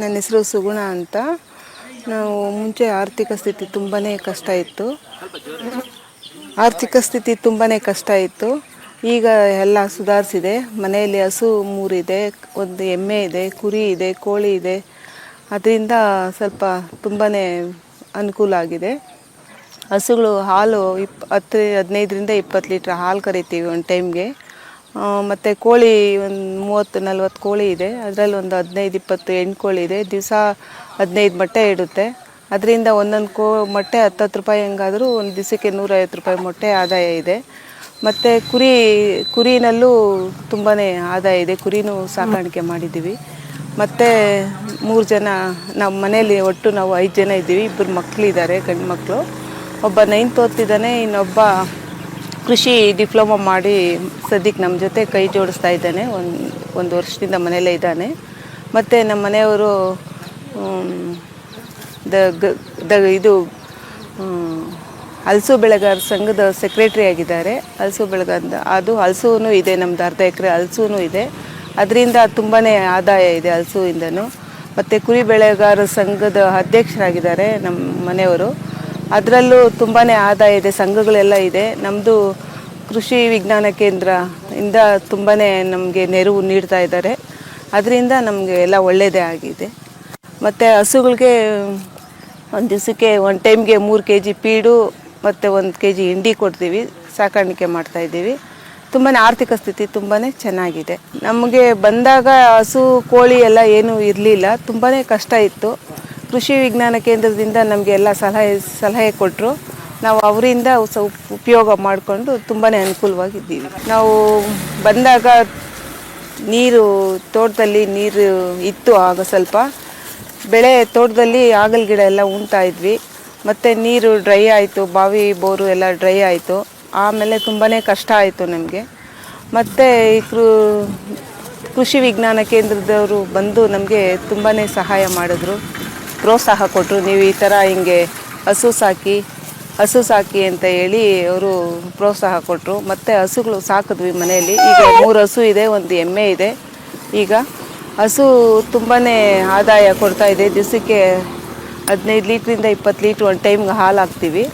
ನನ್ನ ಹೆಸರು ಸುಗುಣ ಅಂತ. ನಾವು ಮುಂಚೆ ಆರ್ಥಿಕ ಸ್ಥಿತಿ ತುಂಬಾ ಕಷ್ಟ ಇತ್ತು. ಆರ್ಥಿಕ ಸ್ಥಿತಿ ತುಂಬಾ ಕಷ್ಟ ಇತ್ತು. ಈಗ ಎಲ್ಲ ಸುಧಾರಿಸಿದೆ. ಮನೆಯಲ್ಲಿ ಹಸು ಮೂರಿದೆ, ಒಂದು ಎಮ್ಮೆ ಇದೆ, ಕುರಿ ಇದೆ, ಕೋಳಿ ಇದೆ. ಅದರಿಂದ ಸ್ವಲ್ಪ ತುಂಬಾ ಅನುಕೂಲ ಆಗಿದೆ. ಹಸುಗಳು ಹಾಲು ಇಪ್ ಹತ್ತು ಹದಿನೈದರಿಂದ ಇಪ್ಪತ್ತು ಲೀಟ್ರ್ ಹಾಲು ಕರಿತೀವಿ ಒಂದು ಟೈಮ್ಗೆ. ಮತ್ತು ಕೋಳಿ ಒಂದು ಮೂವತ್ತು, ನಲ್ವತ್ತು ಕೋಳಿ ಇದೆ. ಅದರಲ್ಲಿ ಒಂದು ಹದಿನೈದು, ಇಪ್ಪತ್ತು ಹೆಣ್ಣು ಕೋಳಿ ಇದೆ. ದಿವಸ ಹದಿನೈದು ಮೊಟ್ಟೆ ಇಡುತ್ತೆ. ಅದರಿಂದ ಒಂದೊಂದು ಕೋ, ಮೊಟ್ಟೆ ಹತ್ತತ್ತು ರೂಪಾಯಿ ಹೆಂಗಾದರೂ ಒಂದು ದಿವಸಕ್ಕೆ ನೂರೈವತ್ತು ರೂಪಾಯಿ ಮೊಟ್ಟೆ ಆದಾಯ ಇದೆ. ಮತ್ತು ಕುರಿ, ಕುರಿನಲ್ಲೂ ತುಂಬಾ ಆದಾಯ ಇದೆ. ಕುರಿನೂ ಸಾಕಾಣಿಕೆ ಮಾಡಿದ್ದೀವಿ. ಮತ್ತು ಮೂರು ಜನ ನಮ್ಮ ಮನೇಲಿ ಒಟ್ಟು ನಾವು ಐದು ಜನ ಇದ್ದೀವಿ. ಇಬ್ಬರು ಮಕ್ಕಳಿದ್ದಾರೆ ಗಂಡು ಮಕ್ಕಳು ಒಬ್ಬ ನೈನ್ತ್ ಓದ್ತಿದ್ದಾನೆ, ಇನ್ನೊಬ್ಬ ಕೃಷಿ ಡಿಪ್ಲೊಮಾ ಮಾಡಿ ಸದ್ಯಕ್ಕೆ ನಮ್ಮ ಜೊತೆ ಕೈ ಜೋಡಿಸ್ತಾ ಇದ್ದಾನೆ. ಒಂದು ಒಂದು ವರ್ಷದಿಂದ ಮನೆಯಲ್ಲೇ ಇದ್ದಾನೆ. ಮತ್ತು ನಮ್ಮ ಮನೆಯವರು ದ ದ ಇದು ಹಲಸು ಬೆಳೆಗಾರ ಸಂಘದ ಸೆಕ್ರೆಟ್ರಿ ಆಗಿದ್ದಾರೆ. ಹಲಸು ಬೆಳೆಗಾರ ಅದು ಹಲಸೂನು ಇದೆ, ನಮ್ದು ಅರ್ಧ ಎಕರೆ ಹಲಸೂನು ಇದೆ. ಅದರಿಂದ ತುಂಬಾ ಆದಾಯ ಇದೆ ಹಲಸುವಿಂದನೂ ಮತ್ತು ಕುರಿ ಬೆಳೆಗಾರ ಸಂಘದ ಅಧ್ಯಕ್ಷರಾಗಿದ್ದಾರೆ ನಮ್ಮ ಮನೆಯವರು. ಅದರಲ್ಲೂ ತುಂಬಾ ಆದಾಯ ಇದೆ, ಸಂಘಗಳೆಲ್ಲ ಇದೆ. ನಮ್ಮದು ಕೃಷಿ ವಿಜ್ಞಾನ ಕೇಂದ್ರ ಇಂದ ತುಂಬಾ ನಮಗೆ ನೆರವು ನೀಡ್ತಾ ಇದ್ದಾರೆ. ಅದರಿಂದ ನಮಗೆ ಎಲ್ಲ ಒಳ್ಳೆಯದೇ ಆಗಿದೆ. ಮತ್ತು ಹಸುಗಳಿಗೆ ಒಂದು ದಿವಸಕ್ಕೆ ಒಂದು ಟೈಮ್ಗೆ ಮೂರು ಕೆ ಜಿ ಪೀಡು ಮತ್ತು ಒಂದು ಕೆ ಜಿ ಹಿಂಡಿ ಕೊಡ್ತೀವಿ, ಸಾಕಾಣಿಕೆ ಮಾಡ್ತಾಯಿದ್ದೀವಿ ತುಂಬಾ ಆರ್ಥಿಕ ಸ್ಥಿತಿ ತುಂಬಾ ಚೆನ್ನಾಗಿದೆ. ನಮಗೆ ಬಂದಾಗ ಹಸು, ಕೋಳಿ ಎಲ್ಲ ಏನೂ ಇರಲಿಲ್ಲ. ತುಂಬಾ ಕಷ್ಟ ಇತ್ತು. ಕೃಷಿ ವಿಜ್ಞಾನ ಕೇಂದ್ರದಿಂದ ನಮಗೆ ಎಲ್ಲ ಸಲಹೆ ಸಲಹೆ ಕೊಟ್ಟರು ನಾವು ಅವರಿಂದ ಉಪಯೋಗ ಮಾಡಿಕೊಂಡು ತುಂಬಾ ಅನುಕೂಲವಾಗಿದ್ದೀವಿ. ನಾವು ಬಂದಾಗ ನೀರು, ತೋಟದಲ್ಲಿ ನೀರು ಇತ್ತು ಆಗ ಸ್ವಲ್ಪ. ಬೆಳೆ ತೋಟದಲ್ಲಿ ಆಗಲ್ ಗಿಡ ಎಲ್ಲ ಉಣ್ತಾ ಇದ್ವಿ. ಮತ್ತು ನೀರು ಡ್ರೈ ಆಯಿತು, ಬಾವಿ ಬೋರು ಎಲ್ಲ ಡ್ರೈ ಆಯಿತು. ಆಮೇಲೆ ತುಂಬಾ ಕಷ್ಟ ಆಯಿತು ನಮಗೆ. ಮತ್ತು ಈ ಕೃಷಿ ವಿಜ್ಞಾನ ಕೇಂದ್ರದವರು ಬಂದು ನಮಗೆ ತುಂಬಾ ಸಹಾಯ ಮಾಡಿದ್ರು. ಪ್ರೋತ್ಸಾಹ ಕೊಟ್ಟರು ನೀವು ಈ ಥರ ಹಿಂಗೆ ಹಸು ಸಾಕಿ ಹಸು ಸಾಕಿ ಅಂತ ಹೇಳಿ ಅವರು ಪ್ರೋತ್ಸಾಹ ಕೊಟ್ಟರು ಮತ್ತು ಹಸುಗಳು ಸಾಕಿದ್ವಿ ಮನೆಯಲ್ಲಿ. ಈಗ ಮೂರು ಹಸು ಇದೆ, ಒಂದು ಎಮ್ಮೆ ಇದೆ. ಈಗ ಹಸು ತುಂಬಾ ಆದಾಯ ಕೊಡ್ತಾ ಇದೆ. ದಿವಸಕ್ಕೆ ಹದಿನೈದು ಲೀಟ್ರಿಂದ ಇಪ್ಪತ್ತು ಲೀಟ್ರ್ ಒಂದು ಟೈಮ್ಗೆ ಹಾಲು ಹಾಕ್ತೀವಿ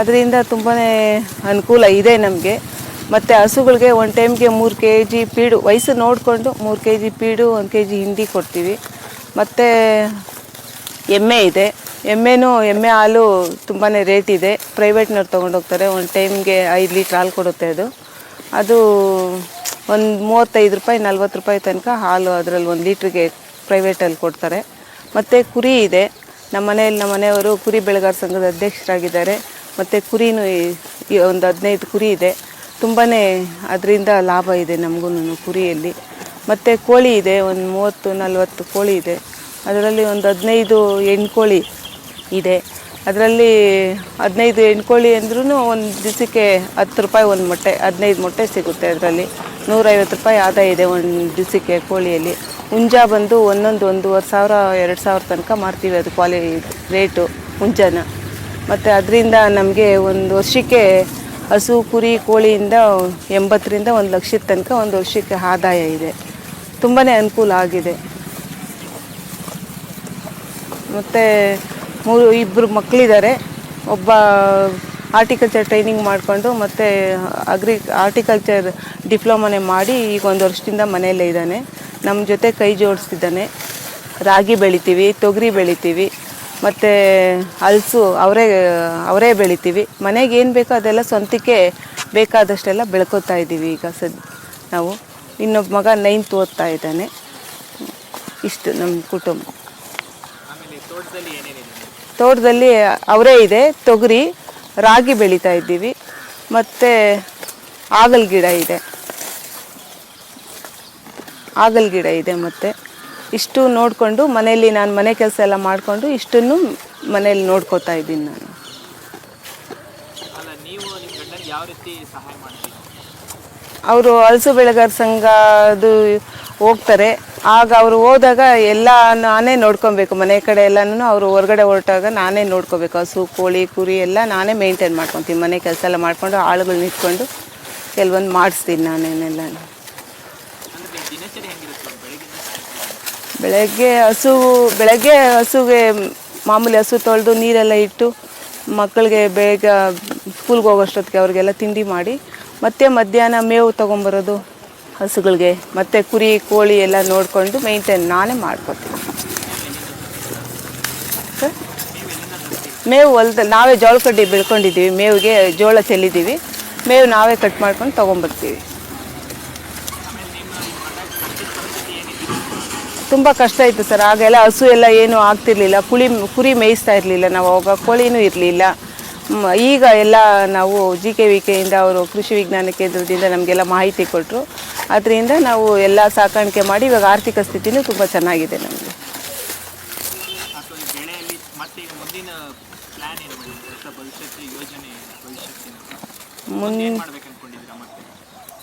ಅದರಿಂದ ತುಂಬಾ ಅನುಕೂಲ ಇದೆ ನಮಗೆ. ಮತ್ತು ಹಸುಗಳಿಗೆ ಒಂದು ಟೈಮ್ಗೆ ಮೂರು ಕೆ ಜಿ ಪೀಡು, ವಯಸ್ಸು ನೋಡಿಕೊಂಡು ಮೂರು ಕೆ ಜಿ ಪೀಡು, ಒಂದು ಕೆ ಜಿ ಹಿಂಡಿ ಕೊಡ್ತೀವಿ. ಮತ್ತು ಎಮ್ಮೆ ಇದೆ. ಎಮ್ಮೆನೂ, ಎಮ್ಮೆ ಹಾಲು ತುಂಬಾ ರೇಟ್ ಇದೆ. ಪ್ರೈವೇಟ್ನವ್ರು ತೊಗೊಂಡೋಗ್ತಾರೆ ಒಂದು ಟೈಮ್ಗೆ ಐದು ಲೀಟ್ರ್ ಹಾಲು ಕೊಡುತ್ತೆ ಅದು. ಅದು ಒಂದು ಮೂವತ್ತೈದು ರೂಪಾಯಿ, ನಲ್ವತ್ತು ರೂಪಾಯಿ ತನಕ ಹಾಲು ಅದರಲ್ಲಿ ಒಂದು ಲೀಟ್ರಿಗೆ ಪ್ರೈವೇಟಲ್ಲಿ ಕೊಡ್ತಾರೆ. ಮತ್ತು ಕುರಿ ಇದೆ. ನಮ್ಮ ಮನೆಯಲ್ಲಿ ನಮ್ಮ ಮನೆಯವರು ಕುರಿ ಬೆಳೆಗಾರ ಸಂಘದ ಅಧ್ಯಕ್ಷರಾಗಿದ್ದಾರೆ. ಮತ್ತು ಕುರಿನೂ ಒಂದು ಹದಿನೈದು ಕುರಿ ಇದೆ. ತುಂಬಾ ಅದರಿಂದ ಲಾಭ ಇದೆ ನಮಗೂ ಕುರಿಯಲ್ಲಿ. ಮತ್ತು ಕೋಳಿ ಇದೆ. ಒಂದು ಮೂವತ್ತು, ನಲ್ವತ್ತು ಕೋಳಿ ಇದೆ. ಅದರಲ್ಲಿ ಒಂದು ಹದಿನೈದು ಹೆಣ್ಕೋಳಿ ಇದೆ. ಅದರಲ್ಲಿ ಹದಿನೈದು ಹೆಣ್ಕೋಳಿ ಅಂದ್ರೂ ಒಂದು ದಿವಸಕ್ಕೆ ಹತ್ತು ರೂಪಾಯಿ ಒಂದು ಮೊಟ್ಟೆ, ಹದಿನೈದು ಮೊಟ್ಟೆ ಸಿಗುತ್ತೆ ಅದರಲ್ಲಿ. ನೂರೈವತ್ತು ರೂಪಾಯಿ ಆದಾಯ ಇದೆ ಒಂದು ದಿವಸಕ್ಕೆ ಕೋಳಿಯಲ್ಲಿ. ಹುಂಜ ಬಂದು ಒಂದೊಂದು ಒಂದೂವರೆ ಸಾವಿರ, ಎರಡು ಸಾವಿರ ತನಕ ಮಾರ್ತೀವಿ ಅದು ಕ್ವಾಲಿ ರೇಟು, ಹುಂಜನ. ಮತ್ತು ಅದರಿಂದ ನಮಗೆ ಒಂದು ವರ್ಷಕ್ಕೆ ಹಸು, ಕುರಿ, ಕೋಳಿಯಿಂದ ಎಂಬತ್ತರಿಂದ ಒಂದು ಲಕ್ಷದ ತನಕ ಒಂದು ವರ್ಷಕ್ಕೆ ಆದಾಯ ಇದೆ. ತುಂಬಾ ಅನುಕೂಲ ಆಗಿದೆ. ಮತ್ತು ಮೂರು ಇಬ್ಬರು ಮಕ್ಕಳಿದ್ದಾರೆ ಒಬ್ಬ ಆರ್ಟಿಕಲ್ಚರ್ ಟ್ರೈನಿಂಗ್ ಮಾಡಿಕೊಂಡು ಮತ್ತು ಅಗ್ರಿ ಆರ್ಟಿಕಲ್ಚರ್ ಡಿಪ್ಲೊಮೊನೆ ಮಾಡಿ ಈಗ ಒಂದು ವರ್ಷದಿಂದ ಮನೆಯಲ್ಲೇ ಇದ್ದಾನೆ. ನಮ್ಮ ಜೊತೆ ಕೈ ಜೋಡಿಸ್ತಿದ್ದಾನೆ. ರಾಗಿ ಬೆಳಿತೀವಿ, ತೊಗರಿ ಬೆಳಿತೀವಿ, ಮತ್ತು ಹಲಸು ಅವರೇ ಅವರೇ ಬೆಳಿತೀವಿ. ಮನೆಗೆ ಏನು ಬೇಕೋ ಅದೆಲ್ಲ ಸ್ವಂತಕ್ಕೆ ಬೇಕಾದಷ್ಟೆಲ್ಲ ಬೆಳ್ಕೊತಾ ಇದ್ದೀವಿ ಈಗ ಸದ್, ನಾವು. ಇನ್ನೊಬ್ಬ ಮಗ ನೈನ್ತ್ ಓದ್ತಾ ಇದ್ದಾನೆ. ಇಷ್ಟು ನಮ್ಮ ಕುಟುಂಬ. ತೋಟದಲ್ಲಿ ಅವರೇ ಇದೆ ತೊಗರಿ ರಾಗಿ ಬೆಳೀತಾ ಇದ್ದೀವಿ ಮತ್ತು ಆಗಲ್ ಗಿಡ ಇದೆ. ಆಗಲ್ ಗಿಡ ಇದೆ ಮತ್ತು. ಇಷ್ಟು ನೋಡಿಕೊಂಡು ಮನೆಯಲ್ಲಿ ನಾನು ಮನೆ ಕೆಲಸ ಎಲ್ಲ ಮಾಡಿಕೊಂಡು ಇಷ್ಟನ್ನು ಮನೆಯಲ್ಲಿ ನೋಡ್ಕೋತಾ ಇದ್ದೀನಿ ನಾನು. ಅವರು ಹಲಸು ಬೆಳೆಗಾರ ಸಂಘ ಅದು ಹೋಗ್ತಾರೆ. ಆಗ ಅವರು ಹೋದಾಗ ಎಲ್ಲ ನಾನೇ ನೋಡ್ಕೊಬೇಕು, ಮನೆ ಕಡೆ ಎಲ್ಲನೂ ಅವರು ಹೊರಗಡೆ ಹೊರಟಾಗ ನಾನೇ ನೋಡ್ಕೋಬೇಕು. ಹಸು, ಕೋಳಿ, ಕುರಿ ಎಲ್ಲ ನಾನೇ ಮೇಂಟೈನ್ ಮಾಡ್ಕೊತೀನಿ. ಮನೆ ಕೆಲಸ ಎಲ್ಲ ಮಾಡಿಕೊಂಡು ಆಳುಗಳನ್ನ ಇಟ್ಕೊಂಡು ಕೆಲವೊಂದು ಮಾಡಿಸ್ತೀನಿ ನಾನೇನೆಲ್ಲ ಬೆಳಗ್ಗೆ ಹಸು, ಬೆಳಗ್ಗೆ ಹಸುಗೆ ಮಾಮೂಲಿ ಹಸು ತೊಳೆದು ನೀರೆಲ್ಲ ಇಟ್ಟು ಮಕ್ಕಳಿಗೆ ಬೇಗ ಸ್ಕೂಲ್ಗೆ ಹೋಗೋಷ್ಟೊತ್ತಿಗೆ ಅವ್ರಿಗೆಲ್ಲ ತಿಂಡಿ ಮಾಡಿ ಮತ್ತೆ ಮಧ್ಯಾಹ್ನ ಮೇವು ತೊಗೊಂಬರೋದು ಹಸುಗಳಿಗೆ ಮತ್ತು ಕುರಿ, ಕೋಳಿ ಎಲ್ಲ ನೋಡಿಕೊಂಡು ಮೇಂಟೈನ್ ನಾನೇ ಮಾಡ್ಕೊತೀನಿ. ಮೇವು ಹೊಲ್ದ, ನಾವೇ ಜೋಳ ಕಡ್ಡಿ ಬೆಳ್ಕೊಂಡಿದ್ದೀವಿ, ಮೇವಿಗೆ ಜೋಳ ಚೆಲ್ಲಿದ್ದೀವಿ. ಮೇವು ನಾವೇ ಕಟ್ ಮಾಡ್ಕೊಂಡು ತೊಗೊಂಬರ್ತೀವಿ. ತುಂಬ ಕಷ್ಟ ಇತ್ತು ಸರ್. ಆಗೆಲ್ಲ ಹಸು ಎಲ್ಲ ಏನೂ ಆಗ್ತಿರ್ಲಿಲ್ಲ. ಕುಳಿ, ಕುರಿ ಮೇಯಿಸ್ತಾ ಇರಲಿಲ್ಲ ನಾವು ಅವಾಗ ಕೋಳಿನೂ ಇರಲಿಲ್ಲ. ಈಗ ಎಲ್ಲ ನಾವು ಜಿ ಕೆ ವಿ ಕೆಯಿಂದ ಅವರು ಕೃಷಿ ವಿಜ್ಞಾನ ಕೇಂದ್ರದಿಂದ ನಮಗೆಲ್ಲ ಮಾಹಿತಿ ಕೊಟ್ಟರು ಅದರಿಂದ ನಾವು ಎಲ್ಲ ಸಾಕಾಣಿಕೆ ಮಾಡಿ ಇವಾಗ ಆರ್ಥಿಕ ಸ್ಥಿತಿನೂ ತುಂಬ ಚೆನ್ನಾಗಿದೆ ನಮಗೆ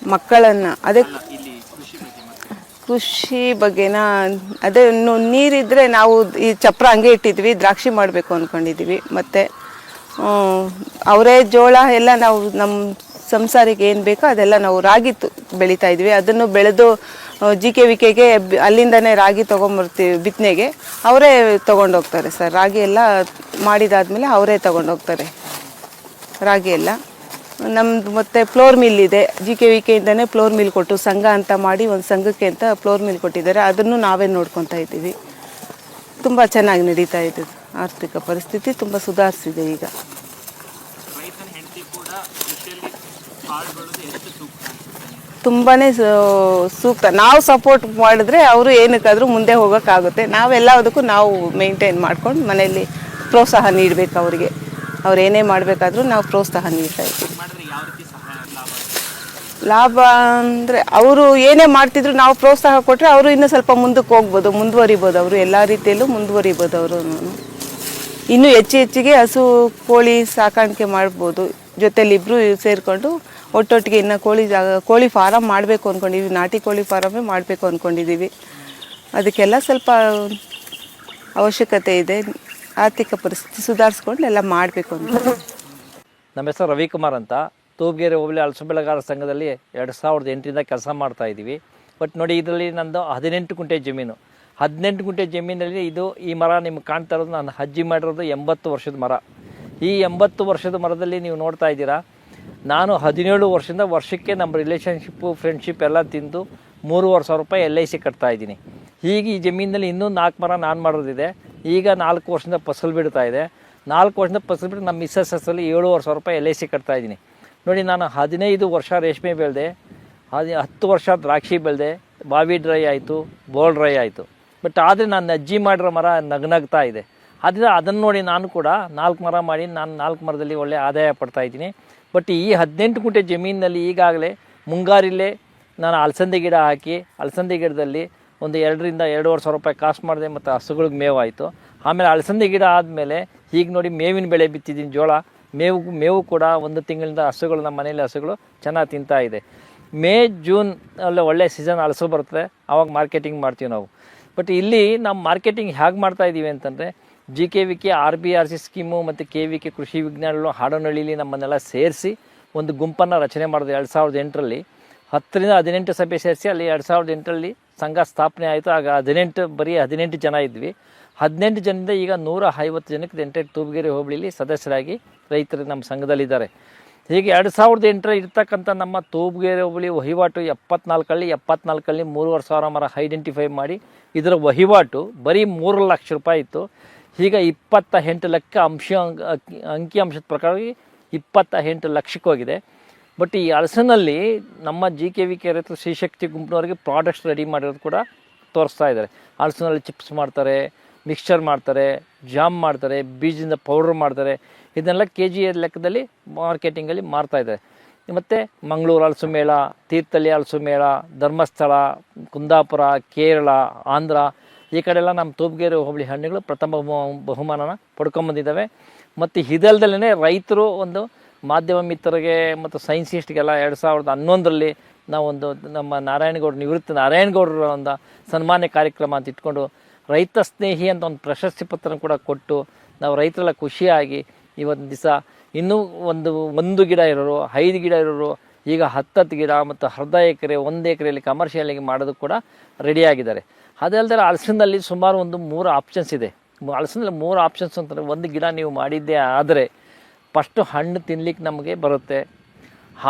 ಮಕ್ಕಳನ್ನ ಅದೇ ಕೃಷಿ ಬಗ್ಗೆನ ಅದೇ ಇನ್ನು ನೀರಿದ್ರೆ ನಾವು ಈ ಚಪ್ರ ಹಂಗೆ ಇಟ್ಟಿದ್ವಿ ದ್ರಾಕ್ಷಿ ಮಾಡಬೇಕು ಅಂದ್ಕೊಂಡಿದ್ದೀವಿ ಮತ್ತು ಅವರೇ ಜೋಳ ಎಲ್ಲ ನಾವು ನಮ್ಮ ಸಂಸಾರಿಗೆ ಏನು ಬೇಕೋ ಅದೆಲ್ಲ ನಾವು ರಾಗಿ ಬೆಳೀತಾ ಇದ್ವಿ. ಅದನ್ನು ಬೆಳೆದು ಜಿ ಕೆ ವಿ ಕೆಗೆ ಅಲ್ಲಿಂದನೇ ರಾಗಿ ತೊಗೊಂಬರ್ತೀವಿ ಬಿತ್ತನೆಗೆ ಅವರೇ ತೊಗೊಂಡೋಗ್ತಾರೆ ಸರ್. ರಾಗಿ ಎಲ್ಲ ಮಾಡಿದಾದ್ಮೇಲೆ ಅವರೇ ತೊಗೊಂಡೋಗ್ತಾರೆ. ರಾಗಿ ಎಲ್ಲ. ನಮ್ದು ಮತ್ತೆ ಫ್ಲೋರ್ ಮಿಲ್ ಇದೆ. ಜಿ ಕೆ ವಿ ಕೆಯಿಂದನೇ ಫ್ಲೋರ್ ಮಿಲ್ ಕೊಟ್ಟು ಸಂಘ ಅಂತ ಮಾಡಿ ಒಂದು ಸಂಘಕ್ಕೆ ಅಂತ ಫ್ಲೋರ್ ಮಿಲ್ ಕೊಟ್ಟಿದ್ದಾರೆ. ಅದನ್ನು ನಾವೇ ನೋಡ್ಕೊತಾ ಇದ್ದೀವಿ. ತುಂಬ ಚೆನ್ನಾಗಿ ನಡೀತಾ ಇದೆ. ಆರ್ಥಿಕ ಪರಿಸ್ಥಿತಿ ತುಂಬ ಸುಧಾರಿಸಿದೆ ಈಗ ರೈತನ ಹೆಂಡತಿ ಕೂಡ ಕೃಷಿಯಲ್ಲಿ ಪಾಲ್ಗೊಳ್ಳೋದು ಎಷ್ಟು ಸೂಕ್ತ ತುಂಬಾ ಸೂಕ್ತ. ನಾವು ಸಪೋರ್ಟ್ ಮಾಡಿದ್ರೆ ಅವರು ಏನಕ್ಕಾದರೂ ಮುಂದೆ ಹೋಗೋಕ್ಕಾಗುತ್ತೆ. ನಾವೆಲ್ಲದಕ್ಕೂ ನಾವು ಮೇಂಟೈನ್ ಮಾಡ್ಕೊಂಡು ಮನೆಯಲ್ಲಿ ಪ್ರೋತ್ಸಾಹ ನೀಡಬೇಕು ಅವರಿಗೆ. ಅವ್ರು ಏನೇ ಮಾಡಬೇಕಾದ್ರೂ ನಾವು ಪ್ರೋತ್ಸಾಹ ನೀಡ್ತಾ ಇದ್ದೀವಿ. ಲಾಭ ಅಂದರೆ ಅವರು ಏನೇ ಮಾಡ್ತಿದ್ರು ನಾವು ಪ್ರೋತ್ಸಾಹ ಕೊಟ್ಟರೆ ಅವರು ಇನ್ನೂ ಸ್ವಲ್ಪ ಮುಂದಕ್ಕೆ ಹೋಗ್ಬೋದು ಮುಂದುವರಿಬೋದು ಅವರು. ಎಲ್ಲ ರೀತಿಯಲ್ಲೂ ಮುಂದುವರಿಬೋದು ಅವರು ಇನ್ನೂ ಹೆಚ್ಚು ಹೆಚ್ಚಿಗೆ ಹಸು ಕೋಳಿ ಸಾಕಾಣಿಕೆ ಮಾಡ್ಬೋದು. ಜೊತೆಲಿ ಇಬ್ಬರು ಸೇರಿಕೊಂಡು ಒಟ್ಟೊಟ್ಟಿಗೆ ಇನ್ನು ಕೋಳಿ ಕೋಳಿ ಫಾರಮ್ ಮಾಡಬೇಕು ಅಂದ್ಕೊಂಡಿದ್ದೀವಿ ನಾಟಿ ಕೋಳಿ ಫಾರಮೇ ಮಾಡಬೇಕು ಅಂದ್ಕೊಂಡಿದ್ದೀವಿ ಅದಕ್ಕೆಲ್ಲ ಸ್ವಲ್ಪ ಅವಶ್ಯಕತೆ ಇದೆ. ಆರ್ಥಿಕ ಪರಿಸ್ಥಿತಿ ಸುಧಾರಿಸ್ಕೊಂಡು ಎಲ್ಲ ಮಾಡಬೇಕು ಅಂತ. ನಮ್ಮ ಹೆಸರು ರವಿಕುಮಾರ್ ಅಂತ. ತೂಬಗೇರಿ ಹೋಬಳಿ ಅಲಸ ಬೆಳೆಗಾರ ಸಂಘದಲ್ಲಿ ಎರಡು ಸಾವಿರದ ಎಂಟರಿಂದ ಕೆಲಸ ಮಾಡ್ತಾ ಇದ್ದೀವಿ. ಬಟ್ ನೋಡಿ, ಇದರಲ್ಲಿ ನಂದು ಹದಿನೆಂಟು ಗುಂಟೆ ಜಮೀನು. ಹದಿನೆಂಟು ಗುಂಟೆ ಜಮೀನಲ್ಲಿ ಇದು ಈ ಮರ ನಿಮ್ಗೆ ಕಾಣ್ತಾ ಇರೋದು, ನಾನು ಅಜ್ಜಿ ಮಾಡಿರೋದು ಎಂಬತ್ತು ವರ್ಷದ ಮರ. ಈ ಎಂಬತ್ತು ವರ್ಷದ ಮರದಲ್ಲಿ ನೀವು ನೋಡ್ತಾ ಇದ್ದೀರಾ ನಾನು ಹದಿನೇಳು ವರ್ಷದಿಂದ ವರ್ಷಕ್ಕೆ ನಮ್ಮ ರಿಲೇಷನ್ಶಿಪ್ಪು ಫ್ರೆಂಡ್ಶಿಪ್ ಎಲ್ಲ ತಿಂದು ಮೂರುವರೆ ಸಾವಿರ ರೂಪಾಯಿ ಎಲ್ ಐ ಸಿ ಕಟ್ತಾ ಇದ್ದೀನಿ. ಹೀಗೆ ಈ ಜಮೀನಲ್ಲಿ ಇನ್ನೂ ನಾಲ್ಕು ಮರ ನಾನು ಮಾಡೋದಿದೆ. ಈಗ ನಾಲ್ಕು ವರ್ಷದಿಂದ ಫಸಲು ಬಿಡ್ತಾ ಇದೆ. ನಾಲ್ಕು ವರ್ಷದಿಂದ ಫಸಲು ಬಿಟ್ಟು ನಮ್ಮ ಮಿಸ್ಸಸ್ ಹೆಸರಲ್ಲಿ ಏಳುವರೆ ಸಾವಿರ ರೂಪಾಯಿ ಎಲ್ ಐ ಸಿ ಕಟ್ತಾ ಇದ್ದೀನಿ. ನೋಡಿ, ನಾನು ಹದಿನೈದು ವರ್ಷ ರೇಷ್ಮೆ ಬೆಳೆದೆ, ಹದಿ, ಹತ್ತು ವರ್ಷ ದ್ರಾಕ್ಷಿ ಬೆಳೆದೆ, ಬಾವಿ ಡ್ರೈ ಆಯಿತು ಬೋಲ್ ಡ್ರೈ ಆಯಿತು. ಬಟ್ ಆದರೆ ನಾನು ಅಜ್ಜಿ ಮಾಡಿರೋ ಮರ ನಗ್ನಗ್ತಾ ಇದೆ. ಆದ್ದರಿಂದ ಅದನ್ನು ನೋಡಿ ನಾನು ಕೂಡ ನಾಲ್ಕು ಮರ ಮಾಡಿ ನಾನು ನಾಲ್ಕು ಮರದಲ್ಲಿ ಒಳ್ಳೆಯ ಆದಾಯ ಪಡ್ತಾ ಇದ್ದೀನಿ. ಬಟ್ ಈ ಹದಿನೆಂಟು ಗುಂಟೆ ಜಮೀನಿನಲ್ಲಿ ಈಗಾಗಲೇ ಮುಂಗಾರಿಲ್ಲೇ ನಾನು ಅಲಸಂದೆ ಗಿಡ ಹಾಕಿ ಅಲಸಂದೆ ಗಿಡದಲ್ಲಿ ಒಂದು ಎರಡರಿಂದ ಎರಡೂವರೆ ಸಾವಿರ ರೂಪಾಯಿ ಕಾಸ್ಟ್ ಮಾಡಿದೆ ಮತ್ತು ಹಸುಗಳಿಗೆ ಮೇವಾಯಿತು. ಆಮೇಲೆ ಅಲಸಂದೆ ಗಿಡ ಆದಮೇಲೆ ಈಗ ನೋಡಿ ಮೇವಿನ ಬೆಳೆ ಬಿತ್ತಿದ್ದೀನಿ ಜೋಳ. ಮೇವು ಮೇವು ಕೂಡ ಒಂದು ತಿಂಗಳಿಂದ ಹಸುಗಳು, ನಮ್ಮ ಮನೆಯಲ್ಲಿ ಹಸುಗಳು ಚೆನ್ನಾಗಿ ತಿಂತಾ ಇದೆ. ಮೇ, ಜೂನ್ ಅಲ್ಲಿ ಒಳ್ಳೆ ಸೀಸನ್ ಹಲಸು ಬರ್ತದೆ. ಆವಾಗ ಮಾರ್ಕೆಟಿಂಗ್ ಮಾಡ್ತೀವಿ ನಾವು. ಬಟ್ ಇಲ್ಲಿ ನಾವು ಮಾರ್ಕೆಟಿಂಗ್ ಹೇಗೆ ಮಾಡ್ತಾ ಇದ್ದೀವಿ ಅಂತಂದರೆ G K V K R B R C scheme ಮತ್ತು ಕೆ ವಿ ಕೆ ಕೃಷಿ ವಿಜ್ಞಾನಗಳು ಹಾಡನಹಳ್ಳಿಲಿ ನಮ್ಮನ್ನೆಲ್ಲ ಸೇರಿಸಿ ಒಂದು ಗುಂಪನ್ನು ರಚನೆ ಮಾಡಿದ್ರು ಎರಡು ಸಾವಿರದ ಎಂಟರಲ್ಲಿ. ಹತ್ತರಿಂದ ಹದಿನೆಂಟು ಸಭೆ ಸೇರಿಸಿ ಅಲ್ಲಿ ಎರಡು ಸಾವಿರದ ಎಂಟರಲ್ಲಿ ಸಂಘ ಸ್ಥಾಪನೆ ಆಯಿತು. ಆಗ ಹದಿನೆಂಟು, ಬರೀ ಹದಿನೆಂಟು ಜನ ಇದ್ವಿ. ಹದಿನೆಂಟು ಜನದಿಂದ ಈಗ ನೂರ ಐವತ್ತು ಜನಕ್ಕೆ ಎಂಟೆಂಟು ತೂಬಗೆರೆ ಹೋಬಳಿಲಿ ಸದಸ್ಯರಾಗಿ ರೈತರು ನಮ್ಮ ಸಂಘದಲ್ಲಿದ್ದಾರೆ. ಹೀಗೆ ಎರಡು ಸಾವಿರದ ಎಂಟರಲ್ಲಿ ಇರ್ತಕ್ಕಂಥ ನಮ್ಮ ತೂಬಗೆರೆ ಹೋಬಳಿ ವಹಿವಾಟು ಎಪ್ಪತ್ನಾಲ್ಕಲ್ಲಿ ಎಪ್ಪತ್ನಾಲ್ಕಲ್ಲಿ ಮೂರುವರೆ ಸಾವಿರ ಮರ ಐಡೆಂಟಿಫೈ ಮಾಡಿ. ಇದರ ವಹಿವಾಟು ಬರೀ ಮೂರು ಲಕ್ಷ ರೂಪಾಯಿ ಇತ್ತು. ಈಗ ಇಪ್ಪತ್ತ ಎಂಟು ಲಕ್ಷ ಅಂಶ, ಅಂಕಿ ಅಂಶದ ಪ್ರಕಾರ ಇಪ್ಪತ್ತ ಎಂಟು ಲಕ್ಷಕ್ಕೆ ಹೋಗಿದೆ. ಬಟ್ ಈ ಅಳಸನಲ್ಲಿ ನಮ್ಮ ಜಿ ಕೆ ವಿ ಕೆ ರೈತರು ಶ್ರೀಶಕ್ತಿ ಗುಂಪಿನವರಿಗೆ ಪ್ರಾಡಕ್ಟ್ಸ್ ರೆಡಿ ಮಾಡಿರೋದು ಕೂಡ ತೋರಿಸ್ತಾ ಇದ್ದಾರೆ. ಹಲಸಿನಲ್ಲಿ ಚಿಪ್ಸ್ ಮಾಡ್ತಾರೆ ಮಿಕ್ಸ್ಚರ್ ಮಾಡ್ತಾರೆ ಜಾಮ್ ಮಾಡ್ತಾರೆ, ಬೀಜದಿಂದ ಪೌಡ್ರ್ ಮಾಡ್ತಾರೆ. ಇದನ್ನೆಲ್ಲ ಕೆ ಜಿ ಲೆಕ್ಕದಲ್ಲಿ ಮಾರ್ಕೆಟಿಂಗಲ್ಲಿ ಮಾರ್ತಾ ಇದ್ದಾರೆ. ಮತ್ತು ಮಂಗಳೂರು ಹಲಸು ಮೇಳ ತೀರ್ಥಳ್ಳಿ ಅಳಸು ಮೇಳ, ಧರ್ಮಸ್ಥಳ, ಕುಂದಾಪುರ, ಕೇರಳ, ಆಂಧ್ರ ಈ ಕಡೆ ಎಲ್ಲ ನಮ್ಮ ತೂಪ್ಗೆರೆ ಹೋಬಳಿ ಹಣ್ಣುಗಳು ಪ್ರಥಮ ಬಹು- ಬಹುಮಾನನ ಪಡ್ಕೊಂಬಂದಿದ್ದಾವೆ. ಮತ್ತು ಇದಲ್ದಲ್ಲೇ ರೈತರು ಒಂದು ಮಾಧ್ಯಮ ಮಿತ್ರರಿಗೆ ಮತ್ತು ಸೈನ್ಸಿಸ್ಟ್ಗೆಲ್ಲ ಎರಡು ಸಾವಿರದ ಹನ್ನೊಂದರಲ್ಲಿ ನಾವೊಂದು ನಮ್ಮ ನಾರಾಯಣಗೌಡ ನಿವೃತ್ತ ನಾರಾಯಣಗೌಡರ ಒಂದು ಸನ್ಮಾನ್ಯ ಕಾರ್ಯಕ್ರಮ ಅಂತ ಇಟ್ಕೊಂಡು ರೈತ ಸ್ನೇಹಿ ಅಂತ ಒಂದು ಪ್ರಶಸ್ತಿ ಪತ್ರ ಕೂಡ ಕೊಟ್ಟು ನಾವು ರೈತರೆಲ್ಲ ಖುಷಿಯಾಗಿ ಇವತ್ತು ದಿವಸ ಇನ್ನೂ ಒಂದು ಒಂದು ಗಿಡ ಇರೋರು, ಐದು ಗಿಡ ಇರೋರು, ಈಗ ಹತ್ತತ್ತು ಗಿಡ ಮತ್ತು ಅರ್ಧ ಎಕರೆ, ಒಂದು ಎಕರೆಯಲ್ಲಿ ಕಮರ್ಷಿಯಲ್ಲಿ ಮಾಡೋದು ಕೂಡ ರೆಡಿಯಾಗಿದ್ದಾರೆ ಅದಲ್ಲದೆ ಹಲಸಿನಲ್ಲಿ ಸುಮಾರು ಒಂದು ಮೂರು ಆಪ್ಷನ್ಸ್ ಇದೆ. ಹಲಸಿನಲ್ಲಿ ಮೂರು ಆಪ್ಷನ್ಸ್ ಅಂತಂದರೆ ಒಂದು ಗಿಡ ನೀವು ಮಾಡಿದ್ದೇ ಆದರೆ ಫಸ್ಟು ಹಣ್ಣು ತಿನ್ಲಿಕ್ಕೆ ನಮಗೆ ಬರುತ್ತೆ.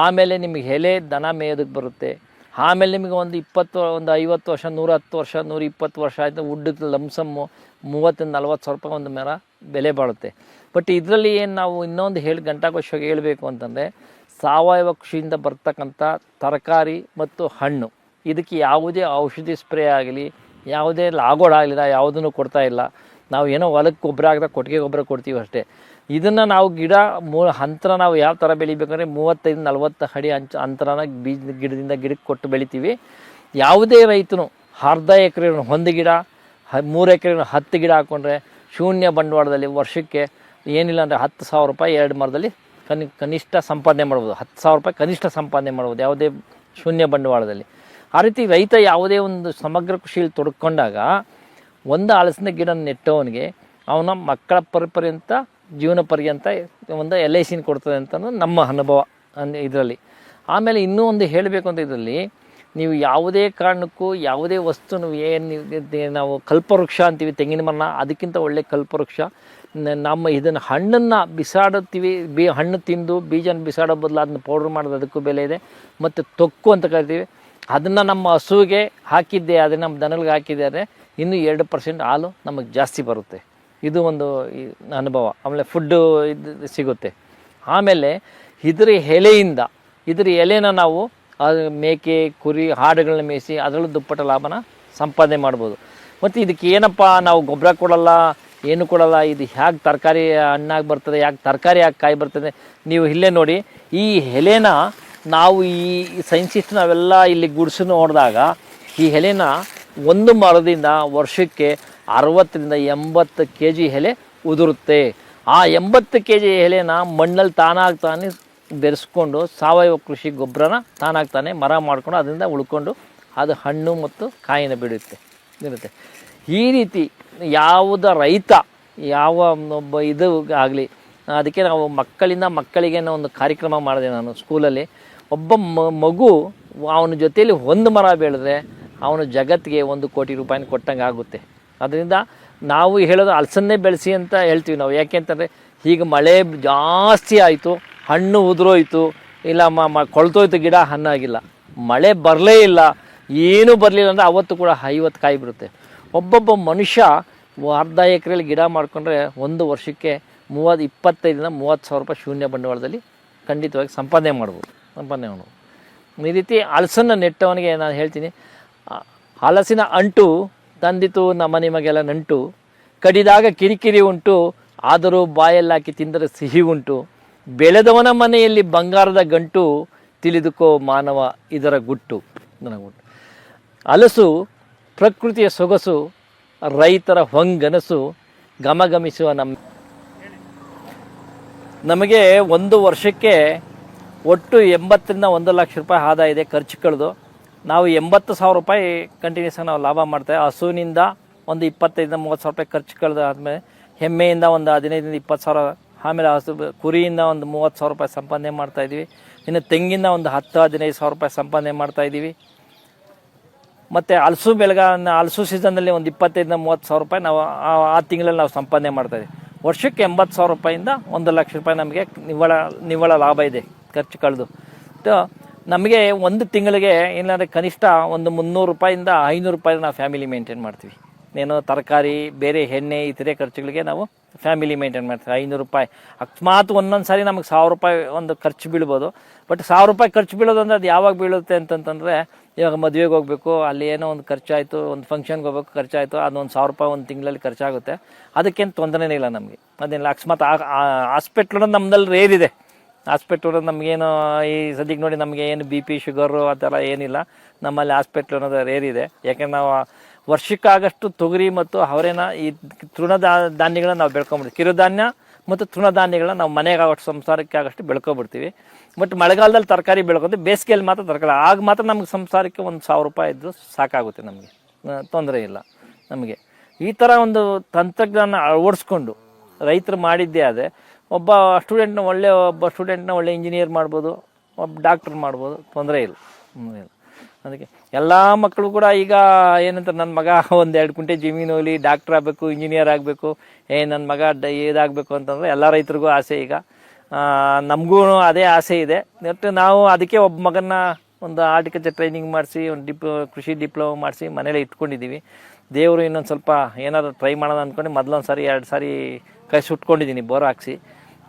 ಆಮೇಲೆ ನಿಮಗೆ ಎಲೆ, ದನ ಮೇಯೋದಕ್ಕೆ ಬರುತ್ತೆ. ಆಮೇಲೆ ನಿಮಗೆ ಒಂದು ಇಪ್ಪತ್ತು, ಒಂದು ಐವತ್ತು ವರ್ಷ, ನೂರ ಹತ್ತು ವರ್ಷ, ನೂರ ಇಪ್ಪತ್ತು ವರ್ಷ ಆಯಿತು ಉಡ್ಡಕ್ಕೆ ಲಂಸಮ್ಮು ಮೂವತ್ತಿಂದ ನಲ್ವತ್ತು ಸಾವಿರ ರೂಪಾಯಿ ಒಂದು ಮರ ಬೆಲೆ ಬಾಳುತ್ತೆ. ಬಟ್ ಇದರಲ್ಲಿ ಏನು ನಾವು ಇನ್ನೊಂದು ಹೇಳಿ ಗಂಟಾಕೋಶವಾಗಿ ಹೇಳಬೇಕು ಅಂತಂದರೆ ಸಾವಯವ ಕೃಷಿಯಿಂದ ಬರ್ತಕ್ಕಂಥ ತರಕಾರಿ ಮತ್ತು ಹಣ್ಣು. ಇದಕ್ಕೆ ಯಾವುದೇ ಔಷಧಿ ಸ್ಪ್ರೇ ಆಗಲಿ ಯಾವುದೇ ಲಾಗೋಡ ಆಗಲಿಲ್ಲ, ಯಾವುದನ್ನು ಕೊಡ್ತಾ ಇಲ್ಲ. ನಾವು ಏನೋ ಹೊಲಕ್ಕೆ ಗೊಬ್ಬರ ಹಾಕಿದ್ರೆ ಕೊಟ್ಟಿಗೆ ಗೊಬ್ಬರ ಕೊಡ್ತೀವಿ ಅಷ್ಟೇ. ಇದನ್ನು ನಾವು ಗಿಡ ಮೂ ಅಂತರ ನಾವು ಯಾವ ಥರ ಬೆಳಿಬೇಕಂದ್ರೆ ಮೂವತ್ತೈದು ನಲ್ವತ್ತು ಅಡಿ ಅಂಚ, ಅಂತರನ ಬೀಜ, ಗಿಡದಿಂದ ಗಿಡಕ್ಕೆ ಕೊಟ್ಟು ಬೆಳಿತೀವಿ. ಯಾವುದೇ ರೈತನು ಅರ್ಧ ಎಕರೆ ಒಂದು ಗಿಡ, ಹ, ಮೂರು ಎಕರೆ ಹತ್ತು ಗಿಡ ಹಾಕ್ಕೊಂಡ್ರೆ ಶೂನ್ಯ ಬಂಡವಾಳದಲ್ಲಿ ವರ್ಷಕ್ಕೆ ಏನಿಲ್ಲ ಅಂದರೆ ಹತ್ತು ಸಾವಿರ ರೂಪಾಯಿ ಎರಡು ಮರದಲ್ಲಿ ಕನಿ, ಕನಿಷ್ಠ ಸಂಪಾದನೆ ಮಾಡ್ಬೋದು. ಹತ್ತು ಸಾವಿರ ರೂಪಾಯಿ ಕನಿಷ್ಠ ಸಂಪಾದನೆ ಮಾಡ್ಬೋದು, ಯಾವುದೇ ಶೂನ್ಯ ಬಂಡವಾಳದಲ್ಲಿ. ಆ ರೀತಿ ರೈತ ಯಾವುದೇ ಒಂದು ಸಮಗ್ರ ಕೃಷಿಯಲ್ಲಿ ತೊಡ್ಕೊಂಡಾಗ ಒಂದು ಹಲಸಿನ ಗಿಡ ನೆಟ್ಟವನಿಗೆ ಅವನ ಮಕ್ಕಳ ಪರಿಪರ್ಯಂತ, ಜೀವನ ಪರ್ಯಂತ ಒಂದು ಎಲ್ ಐ ಸಿನ ಕೊಡ್ತದೆ ಅಂತ ನಮ್ಮ ಅನುಭವ ಅನ್ ಇದರಲ್ಲಿ. ಆಮೇಲೆ ಇನ್ನೂ ಒಂದು ಹೇಳಬೇಕು ಅಂತ ಇದರಲ್ಲಿ, ನೀವು ಯಾವುದೇ ಕಾರಣಕ್ಕೂ ಯಾವುದೇ ವಸ್ತು ಏನು ನಾವು ಕಲ್ಪವೃಕ್ಷ ಅಂತೀವಿ, ತೆಂಗಿನ ಮರನ, ಅದಕ್ಕಿಂತ ಒಳ್ಳೆ ಕಲ್ಪವೃಕ್ಷ. ನಮ್ಮ ಇದನ್ನು ಹಣ್ಣನ್ನು ಬಿಸಾಡುತ್ತೀವಿ, ಬಿ, ಹಣ್ಣು ತಿಂದು ಬೀಜನ ಬಿಸಾಡೋ ಬದಲು ಅದನ್ನ ಪೌಡ್ರ್ ಮಾಡೋದು ಅದಕ್ಕೂ ಬೆಲೆ ಇದೆ. ಮತ್ತು ತೊಕ್ಕು ಅಂತ ಕರಿತೀವಿ. ಅದನ್ನು ನಮ್ಮ ಹಸುವಿಗೆ ಹಾಕಿದ್ದೆ ಅದನ್ನು ನಮ್ಮ ದನಗಳಿಗೆ ಹಾಕಿದ್ದಾರೆ ಇನ್ನೂ ಎರಡು ಪರ್ಸೆಂಟ್ ಹಾಲು ನಮಗೆ ಜಾಸ್ತಿ ಬರುತ್ತೆ. ಇದು ಒಂದು ಅನುಭವ. ಆಮೇಲೆ ಫುಡ್ಡು ಇದು ಸಿಗುತ್ತೆ. ಆಮೇಲೆ ಇದರ ಎಲೆಯಿಂದ, ಇದರ ಎಲೆನ ನಾವು ಮೇಕೆ, ಕುರಿ, ಹಾಡುಗಳನ್ನ ಮೇಯಿಸಿ ಅದರಲ್ಲೂ ದುಪ್ಪಟ ಲಾಭನ ಸಂಪಾದನೆ ಮಾಡ್ಬೋದು. ಮತ್ತು ಇದಕ್ಕೆ ಏನಪ್ಪ ನಾವು ಗೊಬ್ಬರ ಕೊಡಲ್ಲ, ಏನು ಕೊಡಲ್ಲ, ಇದು ಹೇಗೆ ತರಕಾರಿ ಹಣ್ಣಾಗಿ ಬರ್ತದೆ, ಯಾಕೆ ತರಕಾರಿ ಯಾಕೆ ಕಾಯಿ ಬರ್ತದೆ, ನೀವು ಇಲ್ಲೇ ನೋಡಿ, ಈ ಎಲೆನ ನಾವು ಈ ಸೈನ್ಸಿಸ್ಟ್ ನಾವೆಲ್ಲ ಇಲ್ಲಿ ಗುಡಿಸಿ ನೋಡಿದಾಗ ಈ ಎಲೆನ ಒಂದು ಮರದಿಂದ ವರ್ಷಕ್ಕೆ ಅರವತ್ತರಿಂದ ಎಂಬತ್ತು ಕೆ ಜಿ ಎಲೆ ಉದುರುತ್ತೆ. ಆ ಎಂಬತ್ತು ಕೆ ಜಿ ಎಲೆನ ಮಣ್ಣಲ್ಲಿ ತಾನಾಗ್ತಾನೆ ಬೆರೆಸ್ಕೊಂಡು ಸಾವಯವ ಕೃಷಿ ಗೊಬ್ಬರನ ತಾನಾಗ್ತಾನೆ ಮರ ಮಾಡಿಕೊಂಡು ಅದರಿಂದ ಉಳ್ಕೊಂಡು ಅದು ಹಣ್ಣು ಮತ್ತು ಕಾಯಿನ ಬಿಡುತ್ತೆ, ಇರುತ್ತೆ. ಈ ರೀತಿ ಯಾವುದ ರೈತ, ಯಾವ ಒಬ್ಬ ಇದು ಆಗಲಿ, ಅದಕ್ಕೆ ನಾವು ಮಕ್ಕಳಿಂದ ಮಕ್ಕಳಿಗೆ ಒಂದು ಕಾರ್ಯಕ್ರಮ ಮಾಡಿದೆ ನಾನು ಸ್ಕೂಲಲ್ಲಿ ಒಬ್ಬ ಮಗು ಅವನ ಜೊತೆಯಲ್ಲಿ ಒಂದು ಮರ ಬೆಳೆದ್ರೆ ಅವನು ಜಗತ್ತಿಗೆ ಒಂದು ಕೋಟಿ ರೂಪಾಯಿನ ಕೊಟ್ಟಂಗೆ ಆಗುತ್ತೆ. ಅದರಿಂದ ನಾವು ಹೇಳೋದು ಹಲಸನ್ನೇ ಬೆಳೆಸಿ ಅಂತ ಹೇಳ್ತೀವಿ ನಾವು. ಯಾಕೆ ಅಂತಂದರೆ ಈಗ ಮಳೆ ಜಾಸ್ತಿ ಆಯಿತು, ಹಣ್ಣು ಉದುರೋಯ್ತು, ಇಲ್ಲ ಮ ಮ, ಕೊಳ್ತೋಯ್ತು ಗಿಡ ಹಣ್ಣಾಗಿಲ್ಲ. ಮಳೆ ಬರಲೇ ಇಲ್ಲ, ಏನೂ ಬರಲಿಲ್ಲ ಅಂದರೆ ಅವತ್ತು ಕೂಡ ಐವತ್ತು ಕಾಯಿ ಬಿಡುತ್ತೆ ಒಬ್ಬೊಬ್ಬ ಮನುಷ್ಯ ಅರ್ಧ ಎಕರೆಯಲ್ಲಿ ಗಿಡ ಮಾಡಿಕೊಂಡ್ರೆ ಒಂದು ವರ್ಷಕ್ಕೆ ಮೂವತ್ತು, ಇಪ್ಪತ್ತೈದರಿಂದ ಮೂವತ್ತು ಸಾವಿರ ರೂಪಾಯಿ ಶೂನ್ಯ ಬಂಡವಾಳದಲ್ಲಿ ಖಂಡಿತವಾಗಿ ಸಂಪಾದನೆ ಮಾಡ್ಬೋದು. ಸಂಪಾದನೆ ಅವನು. ಈ ರೀತಿ ಹಲಸನ್ನು ನೆಟ್ಟವನಿಗೆ ನಾನು ಹೇಳ್ತೀನಿ ಹಲಸಿನ ಅಂಟು ತಂದಿತು ನಮ್ಮ ನಿಮಗೆಲ್ಲ ನಂಟು. ಕಡಿದಾಗ ಕಿರಿಕಿರಿ ಉಂಟು, ಆದರೂ ಬಾಯಲ್ಲಾಕಿ ತಿಂದರೆ ಸಿಹಿ ಉಂಟು. ಬೆಳೆದವನ ಮನೆಯಲ್ಲಿ ಬಂಗಾರದ ಗಂಟು, ತಿಳಿದುಕೋ ಮಾನವ ಇದರ ಗುಟ್ಟು. ನನಗುಂಟು. ಹಲಸು ಪ್ರಕೃತಿಯ ಸೊಗಸು, ರೈತರ ಹೊಂಗನಸು ಗಮಗಮಿಸುವ ನಮ್ಮ ನಮಗೆ ಒಂದು ವರ್ಷಕ್ಕೆ ಒಟ್ಟು ಎಂಬತ್ತರಿಂದ ಒಂದು ಲಕ್ಷ ರೂಪಾಯಿ ಆದಾಯ ಇದೆ ಖರ್ಚು ಕಳೆದು. ನಾವು ಎಂಬತ್ತು ಸಾವಿರ ರೂಪಾಯಿ ಕಂಟಿನ್ಯೂಸ್ ನಾವು ಲಾಭ ಮಾಡ್ತೇವೆ ಹಸುವಿನಿಂದ ಒಂದು ಇಪ್ಪತ್ತೈದರಿಂದ ಮೂವತ್ತು ಸಾವಿರ ರೂಪಾಯಿ ಖರ್ಚು ಕಳೆದು ಆದಮೇಲೆ ಹೆಮ್ಮೆಯಿಂದ ಒಂದು ಹದಿನೈದರಿಂದ ಇಪ್ಪತ್ತು ಸಾವಿರ, ಆಮೇಲೆ ಹಸು, ಕುರಿಯಿಂದ ಒಂದು ಮೂವತ್ತು ಸಾವಿರ ರೂಪಾಯಿ ಸಂಪಾದನೆ ಮಾಡ್ತಾ ಇದ್ದೀವಿ. ಇನ್ನು ತೆಂಗಿನ ಒಂದು ಹತ್ತು, ಹದಿನೈದು ಸಾವಿರ ರೂಪಾಯಿ ಸಂಪಾದನೆ ಮಾಡ್ತಾ ಇದ್ದೀವಿ. ಮತ್ತು ಹಲಸು ಬೆಳಗ ಹಲಸು ಸೀಸನ್ನಲ್ಲಿ ಒಂದು ಇಪ್ಪತ್ತೈದರಿಂದ ಮೂವತ್ತು ಸಾವಿರ ರೂಪಾಯಿ ನಾವು ಆ- ತಿಂಗಳಲ್ಲಿ ನಾವು ಸಂಪಾದನೆ ಮಾಡ್ತಾ ಇದ್ದೀವಿ. ವರ್ಷಕ್ಕೆ ಎಂಬತ್ತು ಸಾವಿರ ರೂಪಾಯಿಂದ ಒಂದು ಲಕ್ಷ ರೂಪಾಯಿ ನಮಗೆ ನಿವ್ವಳ ನಿವ್ವಳ ಲಾಭ ಇದೆ. ಖರ್ಚು ಕಳೆದು. ನಮಗೆ ಒಂದು ತಿಂಗಳಿಗೆ ಏನಾದರೆ ಕನಿಷ್ಠ ಒಂದು ಮುನ್ನೂರು ರೂಪಾಯಿಂದ ಐನೂರು ರೂಪಾಯಿ ನಾವು ಫ್ಯಾಮಿಲಿ ಮೇಂಟೈನ್ ಮಾಡ್ತೀವಿ. ಏನು ತರಕಾರಿ, ಬೇರೆ ಎಣ್ಣೆ, ಇತರೆ ಖರ್ಚುಗಳಿಗೆ ನಾವು ಫ್ಯಾಮಿಲಿ ಮೇಂಟೈನ್ ಮಾಡ್ತೀವಿ. ಐನೂರು ರೂಪಾಯಿ. ಅಕಸ್ಮಾತ್ ಒಂದೊಂದು ಸಾರಿ ನಮಗೆ ಸಾವಿರ ರೂಪಾಯಿ ಒಂದು ಖರ್ಚು ಬೀಳ್ಬೋದು. ಬಟ್ ಸಾವಿರ ರೂಪಾಯಿ ಖರ್ಚು ಬೀಳೋದಂದ್ರೆ ಅದು ಯಾವಾಗ ಬೀಳುತ್ತೆ ಅಂತಂತಂದರೆ, ಇವಾಗ ಮದುವೆಗೆ ಹೋಗಬೇಕು, ಅಲ್ಲಿ ಏನೋ ಒಂದು ಖರ್ಚಾಯಿತು, ಒಂದು ಫಂಕ್ಷನ್ಗೆ ಹೋಗ್ಬೇಕು, ಖರ್ಚಾಯಿತು ಅದೊಂದು ಸಾವಿರ ರೂಪಾಯಿ ಒಂದು ತಿಂಗಳಲ್ಲಿ ಖರ್ಚಾಗುತ್ತೆ. ಅದಕ್ಕೇನು ತೊಂದರೆನೇ ಇಲ್ಲ ನಮಗೆ. ಅದೇನಿಲ್ಲ, ಅಕಸ್ಮಾತ್ ಆ ನಮ್ಮದಲ್ಲಿ ರೇರ್ ಇದೆ. ಹಾಸ್ಪಿಟ್ಲ್ ನಮಗೇನು, ಈ ಸದ್ಯಕ್ಕೆ ನೋಡಿ ನಮಗೆ ಏನು ಬಿ ಪಿ ಶುಗರು ಆ ಥರ ಏನಿಲ್ಲ. ನಮ್ಮಲ್ಲಿ ಹಾಸ್ಪಿಟ್ಲ್ ಅನ್ನೋದು ರೇರ್ ಇದೆ. ಯಾಕೆಂದ್ರೆ ನಾವು ವರ್ಷಕ್ಕಾಗಷ್ಟು ತೊಗರಿ ಮತ್ತು ಅವರೇನ ಈ ತೃಣ ಧಾನ್ಯಗಳನ್ನ ನಾವು ಬೆಳ್ಕೊಂಬಿಡ್ತೀವಿ. ಕಿರುಧಾನ್ಯ ಮತ್ತು ತೃಣಧಾನ್ಯಗಳನ್ನ ನಾವು ಮನೆಗೆ ಆಗೋಷ್ಟು ಸಂಸಾರಕ್ಕೆ ಆಗಷ್ಟು ಬೆಳ್ಕೊಬಿಡ್ತೀವಿ. ಬಟ್ ಮಳೆಗಾಲದಲ್ಲಿ ತರಕಾರಿ ಬೆಳ್ಕೊಂಡು ಬೇಸಿಗೆಯಲ್ಲಿ ಮಾತ್ರ ತರಕಾರಿ, ಆಗ ಮಾತ್ರ ನಮ್ಗೆ ಸಂಸಾರಕ್ಕೆ ಒಂದು ಸಾವಿರ ರೂಪಾಯಿ ಇದ್ದು ಸಾಕಾಗುತ್ತೆ ನಮಗೆ. ತೊಂದರೆ ಇಲ್ಲ ನಮಗೆ. ಈ ಥರ ಒಂದು ತಂತ್ರಜ್ಞಾನ ಅಳವಡಿಸ್ಕೊಂಡು ರೈತರು ಮಾಡಿದ್ದೇ ಆದರೆ ಒಬ್ಬ ಸ್ಟೂಡೆಂಟ್ನ ಒಳ್ಳೆ, ಒಬ್ಬ ಸ್ಟೂಡೆಂಟ್ನ ಒಳ್ಳೆ ಇಂಜಿನಿಯರ್ ಮಾಡ್ಬೋದು, ಒಬ್ಬ ಡಾಕ್ಟರ್ ಮಾಡ್ಬೋದು, ತೊಂದರೆ ಇಲ್ಲ ಅದಕ್ಕೆ ಎಲ್ಲ ಮಕ್ಕಳು ಕೂಡ ಈಗ ಏನಂತ ನನ್ನ ಮಗ ಒಂದು ಎರಡು ಕುಂಟೆ ಜಮೀನು ಹೋಗಲಿ ಡಾಕ್ಟ್ರ್ ಆಗಬೇಕು ಇಂಜಿನಿಯರ್ ಆಗಬೇಕು, ಏ ನನ್ನ ಮಗ ಡ, ಇದಾಗಬೇಕು ಅಂತಂದರೆ ಎಲ್ಲ ರೈತರಿಗೂ ಆಸೆ ಈಗ. ನಮಗೂ ಅದೇ ಆಸೆ ಇದೆ. ಮತ್ತು ನಾವು ಅದಕ್ಕೆ ಒಬ್ಬ ಮಗನ್ನ ಒಂದು ಆರ್ಟಿಕಲ್ಚರ್ ಟ್ರೈನಿಂಗ್ ಮಾಡಿಸಿ, ಒಂದು ಡಿಪ್ ಕೃಷಿ ಡಿಪ್ಲೊಮಾ ಮಾಡಿಸಿ ಮನೇಲಿ ಇಟ್ಕೊಂಡಿದ್ದೀವಿ. ದೇವರು ಇನ್ನೊಂದು ಸ್ವಲ್ಪ ಏನಾದರೂ ಟ್ರೈ ಮಾಡೋಣ ಅಂದ್ಕೊಂಡು ಮೊದಲೊಂದು ಸಾರಿ ಎರಡು ಸಾರಿ ಕೈ ಸುಟ್ಕೊಂಡಿದ್ದೀನಿ ಬೋರ್ ಹಾಕ್ಸಿ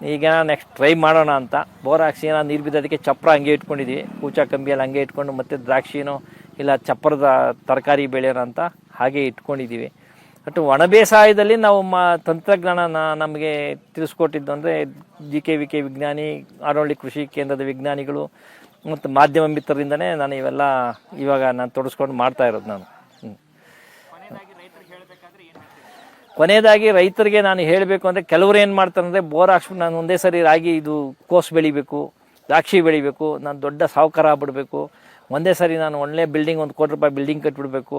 ಈಗ ನೆಕ್ಸ್ಟ್ ಟ್ರೈ ಮಾಡೋಣ ಅಂತ. ಬೋರ್ ಹಾಕ್ಸಿ ಏನೋ ನೀರು ಬಿದ್ದೋದಕ್ಕೆ ಚಪ್ಪರ ಹಂಗೆ ಇಟ್ಕೊಂಡಿದ್ದೀವಿ ಕೂಚಾ ಕಂಬಿಯಲ್ಲಿ ಹಂಗೆ ಇಟ್ಕೊಂಡು ಮತ್ತೆ ದ್ರಾಕ್ಷಿನೋ ಇಲ್ಲ ಚಪ್ಪರದ ತರಕಾರಿ ಬೆಳೆಯೋಣ ಅಂತ ಹಾಗೆ ಇಟ್ಕೊಂಡಿದ್ದೀವಿ. ಬಟ್ ಒಣ ಬೇಸಾಯದಲ್ಲಿ ನಾವು ಮ ತಂತ್ರಜ್ಞಾನ ನಮಗೆ ತಿಳಿಸ್ಕೊಟ್ಟಿದ್ದು ಅಂದರೆ ಜಿ ಕೆ ವಿ ಕೆ ವಿಜ್ಞಾನಿ ಆರೋಳ್ಳಿ ಕೃಷಿ ಕೇಂದ್ರದ ವಿಜ್ಞಾನಿಗಳು ಮತ್ತು ಮಾಧ್ಯಮ ಮಿತ್ರರಿಂದನೇ ನಾನು ಇವೆಲ್ಲ ಇವಾಗ ನಾನು ತೊಡಸ್ಕೊಂಡು ಮಾಡ್ತಾ ಇರೋದು ನಾನು ಹ್ಮ್. ಕೊನೆಯದಾಗಿ ರೈತರಿಗೆ ಹೇಳಬೇಕಾದ್ರೆ ಏನು ಹೇಳ್ತೀರಾ ಕೊನೆಯದಾಗಿ ರೈತರಿಗೆ ನಾನು ಹೇಳಬೇಕು ಅಂದರೆ ಕೆಲವರು ಏನು ಮಾಡ್ತಾರೆ ಅಂದರೆ ಬೋರ್ ಹಾಕ್ಸ್ಬಿಟ್ಟು ನಾನು ಒಂದೇ ಸರಿ ರಾಗಿ ಇದು ಕೋಸು ಬೆಳಿಬೇಕು, ದ್ರಾಕ್ಷಿ ಬೆಳಿಬೇಕು, ನಾನು ದೊಡ್ಡ ಸಾಹುಕಾರ ಆಗ್ಬಿಡ್ಬೇಕು, ಒಂದೇ ಸರಿ ನಾನು ಒಳ್ಳೆ ಬಿಲ್ಡಿಂಗ್ ಒಂದು ಕೋಟಿ ರೂಪಾಯಿ ಬಿಲ್ಡಿಂಗ್ ಕಟ್ಬಿಡ್ಬೇಕು.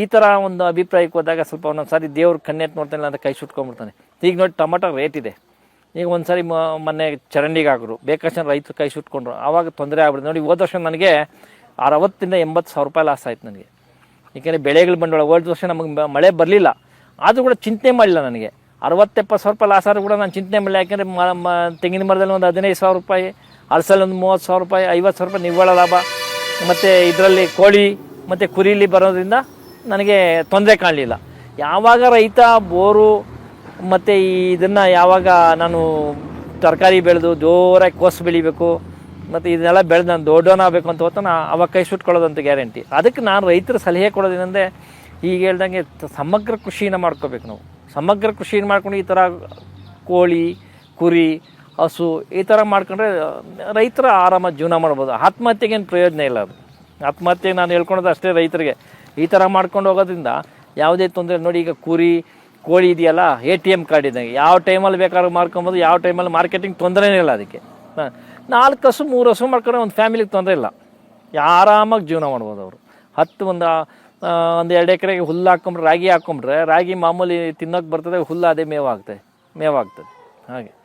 ಈ ಥರ ಒಂದು ಅಭಿಪ್ರಾಯಕ್ಕೆ ಹೋದಾಗ ಸ್ವಲ್ಪ ಒಂದೊಂದು ಸಾರಿ ದೇವ್ರ ಕಣ್ಣೆತ್ತು ನೋಡ್ತಾನೆ ಅಂತ ಕೈ ಸುಟ್ಕೊಂಡ್ಬಿಡ್ತಾನೆ. ಈಗ ನೋಡಿ ಟೊಮಟೊ ರೇಟ್ ಇದೆ. ಈಗ ಒಂದು ಸಾರಿ ಮೊನ್ನೆ ಚರಂಡಿಗೆ ಹಾಕಿದ್ರು ಬೇಕಷ್ಟು ರೈತರು ಕೈ ಸುಟ್ಕೊಂಡ್ರು. ಆವಾಗ ತೊಂದರೆ ಆಗ್ಬಿಡ್ತು. ನೋಡಿ ಹೋದ ವರ್ಷ ನನಗೆ ಅರವತ್ತಿಂದ ಎಂಬತ್ತು ಸಾವಿರ ರೂಪಾಯಿ ಲಾಸ್ ಆಯ್ತು ನನಗೆ. ಏಕೆಂದರೆ ಬೆಳೆಗಳು ಬಂಡವಾಳ ಹೋದ ವರ್ಷ ನಮಗೆ ಮಳೆ ಬರಲಿಲ್ಲ. ಆದರೂ ಕೂಡ ಚಿಂತನೆ ಮಾಡಿಲ್ಲ ನನಗೆ. ಅರವತ್ತೆಪ್ಪತ್ತು ಸಾವಿರ ರೂಪಾಯಿ ಲಾಸ್ ಆದರೂ ಕೂಡ ನಾನು ಚಿಂತೆ ಮಾಡಲಿಲ್ಲ ಯಾಕೆಂದರೆ ತೆಂಗಿನ ಮರದಲ್ಲಿ ಒಂದು ಹದಿನೈದು ಸಾವಿರ ರೂಪಾಯಿ, ಅರಸಲ್ಲಿ ಒಂದು ಮೂವತ್ತು ಸಾವಿರ ರೂಪಾಯಿ, ಐವತ್ತು ಸಾವಿರ ರೂಪಾಯಿ ನಿವ್ವಳ ಲಾಭ, ಮತ್ತು ಇದರಲ್ಲಿ ಕೋಳಿ, ಮತ್ತು ಕುರಿಲಿ ಬರೋದ್ರಿಂದ ನನಗೆ ತೊಂದರೆ ಕಾಣಲಿಲ್ಲ. ಯಾವಾಗ ರೈತ, ಬೋರು, ಮತ್ತು ಈ ಇದನ್ನು ಯಾವಾಗ ನಾನು ತರಕಾರಿ ಬೆಳೆದು ಜೋರಾಗಿ ಕೋಸು ಬೆಳಿಬೇಕು, ಮತ್ತು ಇದನ್ನೆಲ್ಲ ಬೆಳೆದು ನಾನು ದೊಡ್ಡವನಾಗಬೇಕು ಅಂತ ಹೊತ್ತು ನಾನು ಅವಾಗ ಕೈ ಸುಟ್ಕೊಳ್ಳೋದಂತ ಗ್ಯಾರಂಟಿ. ಅದಕ್ಕೆ ನಾನು ರೈತರ ಸಲಹೆ ಕೊಡೋದೇನೆಂದರೆ ಈಗ ಹೇಳ್ದಂಗೆ ಸಮಗ್ರ ಕೃಷಿನ ಮಾಡ್ಕೋಬೇಕು ನಾವು. ಸಮಗ್ರ ಕೃಷಿನ ಮಾಡ್ಕೊಂಡು ಈ ಥರ ಕೋಳಿ, ಕುರಿ, ಹಸು ಈ ಥರ ಮಾಡ್ಕೊಂಡ್ರೆ ರೈತರ ಆರಾಮ ಜೀವನ ಮಾಡ್ಬೋದು. ಆತ್ಮಹತ್ಯೆಗೇನು ಪ್ರಯೋಜನ ಇಲ್ಲ ಅದು. ಆತ್ಮಹತ್ಯೆ ನಾನು ಹೇಳ್ಕೊಳೋದು ಅಷ್ಟೇ ರೈತರಿಗೆ. ಈ ಥರ ಮಾಡ್ಕೊಂಡು ಹೋಗೋದ್ರಿಂದ ಯಾವುದೇ ತೊಂದರೆ ನೋಡಿ ಈಗ ಕುರಿ, ಕೋಳಿ ಇದೆಯಲ್ಲ, ಎ ಟಿ ಎಂ ಕಾರ್ಡ್ ಇದ್ದಂಗೆ ಯಾವ ಟೈಮಲ್ಲಿ ಬೇಕಾದ್ರೂ ಮಾರ್ಕೊಬೋದು. ಯಾವ ಟೈಮಲ್ಲಿ ಮಾರ್ಕೆಟಿಂಗ್ ತೊಂದರೆನೇ ಇಲ್ಲ ಅದಕ್ಕೆ. ನಾಲ್ಕು ಹಸು, ಮೂರು ಹಸು ಮಾಡ್ಕೊಂಡ್ರೆ ಒಂದು ಫ್ಯಾಮಿಲಿಗೆ ತೊಂದರೆ ಇಲ್ಲ. ಆರಾಮಾಗಿ ಜೀವನ ಮಾಡ್ಬೋದು ಅವರು. ಹತ್ತು ಒಂದು ಒಂದು ಎರಡು ಎಕರೆಗೆ ಹುಲ್ಲು ಹಾಕೊಂಡ್ರೆ, ರಾಗಿ ಹಾಕೊಂಡ್ರೆ, ರಾಗಿ ಮಾಮೂಲಿ ತಿನ್ನೋಕೆ ಬರ್ತದೆ, ಹುಲ್ಲು ಅದೇ ಮೇವು ಆಗ್ತದೆ ಮೇವಾಗ್ತದೆ ಹಾಗೆ.